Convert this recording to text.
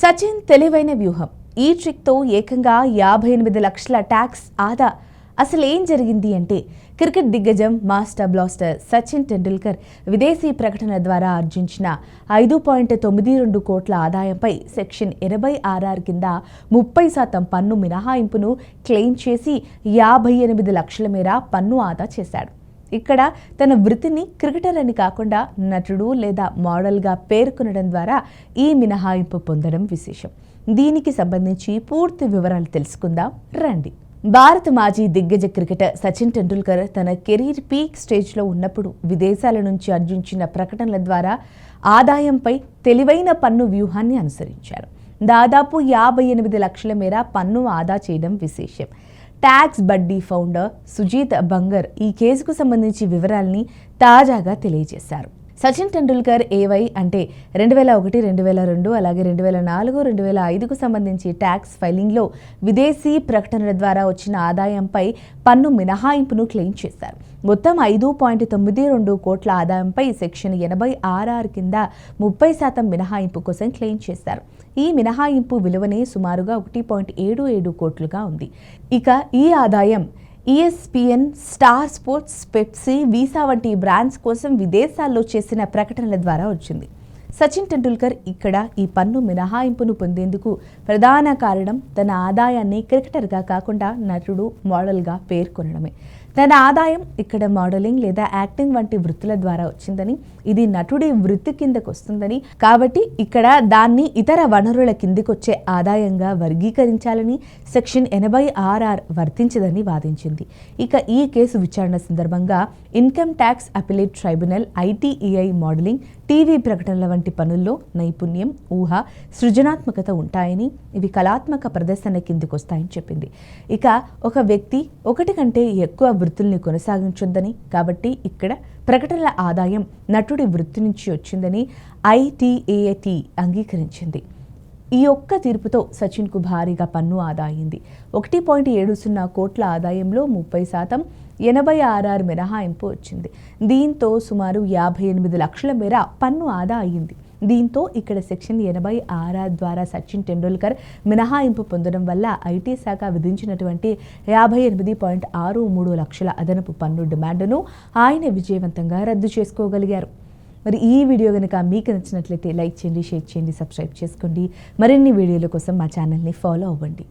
సచిన్ తెలివైన వ్యూహం. ఈ ట్రిక్తో ఏకంగా యాభై ఎనిమిది లక్షల ట్యాక్స్ ఆదా. అసలు ఏం జరిగింది అంటే క్రికెట్ దిగ్గజం మాస్టర్ బ్లాస్టర్ సచిన్ టెండూల్కర్ విదేశీ ప్రకటన ద్వారా ఆర్జించిన ఐదు పాయింట్ తొమ్మిది రెండు కోట్ల ఆదాయంపై సెక్షన్ ఇరవై ఆర్ఆర్ కింద ముప్పై శాతం పన్ను మినహాయింపును క్లెయిమ్ చేసి యాభై ఎనిమిది లక్షల మేర పన్ను ఆదా చేశాడు. ఇక్కడ తన వృత్తిని క్రికెటర్ అని కాకుండా నటుడు లేదా మోడల్గా పేర్కొనడం ద్వారా ఈ మినహాయింపు పొందడం విశేషం. దీనికి సంబంధించి పూర్తి వివరాలు తెలుసుకుందాం. రండి. భారత మాజీ దిగ్గజ క్రికెటర్ సచిన్ టెండూల్కర్ తన కెరీర్ పీక్ స్టేజ్లో ఉన్నప్పుడు విదేశాల నుంచి ఆర్జించిన ప్రకటనల ద్వారా ఆదాయంపై తెలివైన పన్ను వ్యూహాన్ని అనుసరించారు. దాదాపు యాభై ఎనిమిది లక్షల మేర పన్ను ఆదా చేయడం విశేషం. Tax buddy founder Sujit Bangar ఈ కేసుకు సంబంధించి వివరాల్ని తాజాగా తెలియజేశారు. సచిన్ టెండూల్కర్ ఏవై అంటే రెండు వేల ఒకటి రెండు వేల రెండు అలాగే రెండు వేల నాలుగు రెండు వేల ఐదుకు సంబంధించి ట్యాక్స్ ఫైలింగ్లో విదేశీ ప్రకటనల ద్వారా వచ్చిన ఆదాయంపై పన్ను మినహాయింపును క్లెయిమ్ చేశారు. మొత్తం ఐదు పాయింట్ తొమ్మిది రెండు కోట్ల ఆదాయంపై సెక్షన్ ఎనభై ఆర్ఆర్ కింద ముప్పై శాతం మినహాయింపు కోసం క్లెయిమ్ చేశారు. ఈ మినహాయింపు విలువనే సుమారుగా ఒకటి పాయింట్ ఏడు ఏడు కోట్లుగా ఉంది. ఇక ఈ ఆదాయం ESPN Star Sports Pepsi Visa వంటి బ్రాండ్స్ కోసం విదేశాల్లో చేసిన ప్రకటనల ద్వారా వచ్చింది. సచిన్ టెండూల్కర్ ఇక్కడ ఈ పన్ను మినహాయింపును పొందేందుకు ప్రధాన కారణం తన ఆదాయాన్ని క్రికెటర్గా కాకుండా నటుడు మోడల్గా పేర్కొనడమే. తన ఆదాయం ఇక్కడ మోడలింగ్ లేదా యాక్టింగ్ వంటి వృత్తుల ద్వారా వచ్చిందని ఇది నటుడి వృత్తి కిందకు వస్తుందని కాబట్టి ఇక్కడ దాన్ని ఇతర వనరుల కిందికొచ్చే ఆదాయంగా వర్గీకరించాలని సెక్షన్ ఎనభై ఆర్ఆర్ వర్తించదని వాదించింది. ఇక ఈ కేసు విచారణ సందర్భంగా ఇన్కమ్ ట్యాక్స్ అపిలేట్ ట్రైబ్యునల్ ఐటీఈఐ మోడలింగ్ టీవీ ప్రకటనల వంటి వంటి పనుల్లో నైపుణ్యం ఊహ సృజనాత్మకత ఉంటాయని ఇవి కళాత్మక ప్రదర్శన కిందికొస్తాయని చెప్పింది. ఇక ఒక వ్యక్తి ఒకటి కంటే ఎక్కువ వృత్తుల్ని కొనసాగించొద్దని కాబట్టి ఇక్కడ ప్రకటనల ఆదాయం నటుడి వృత్తి నుంచి వచ్చిందని ఐటీఏటి అంగీకరించింది. ఈ ఒక్క తీర్పుతో సచిన్కు భారీగా పన్ను ఆదా అయింది ఒకటి పాయింట్ ఏడు సున్నా కోట్ల ఆదాయంలో ముప్పై శాతం ఎనభై ఆర్ఆర్ మినహాయింపు వచ్చింది. దీంతో సుమారు యాభై ఎనిమిది లక్షల మేర పన్ను ఆదా అయింది దీంతో ఇక్కడ సెక్షన్ ఎనభై ఆర్ఆర్ ద్వారా సచిన్ టెండూల్కర్ మినహాయింపు పొందడం వల్ల ఐటీ శాఖ విధించినటువంటి యాభై ఎనిమిది పాయింట్ ఆరు మూడు లక్షల అదనపు పన్ను డిమాండ్ను ఆయన విజయవంతంగా రద్దు చేసుకోగలిగారు. మరి ఈ వీడియో కనుక మీకు నచ్చినట్లయితే లైక్ చేయండి షేర్ చేయండి సబ్స్క్రైబ్ చేసుకోండి. మరిన్ని వీడియోల కోసం మా ఛానల్ని ఫాలో అవ్వండి.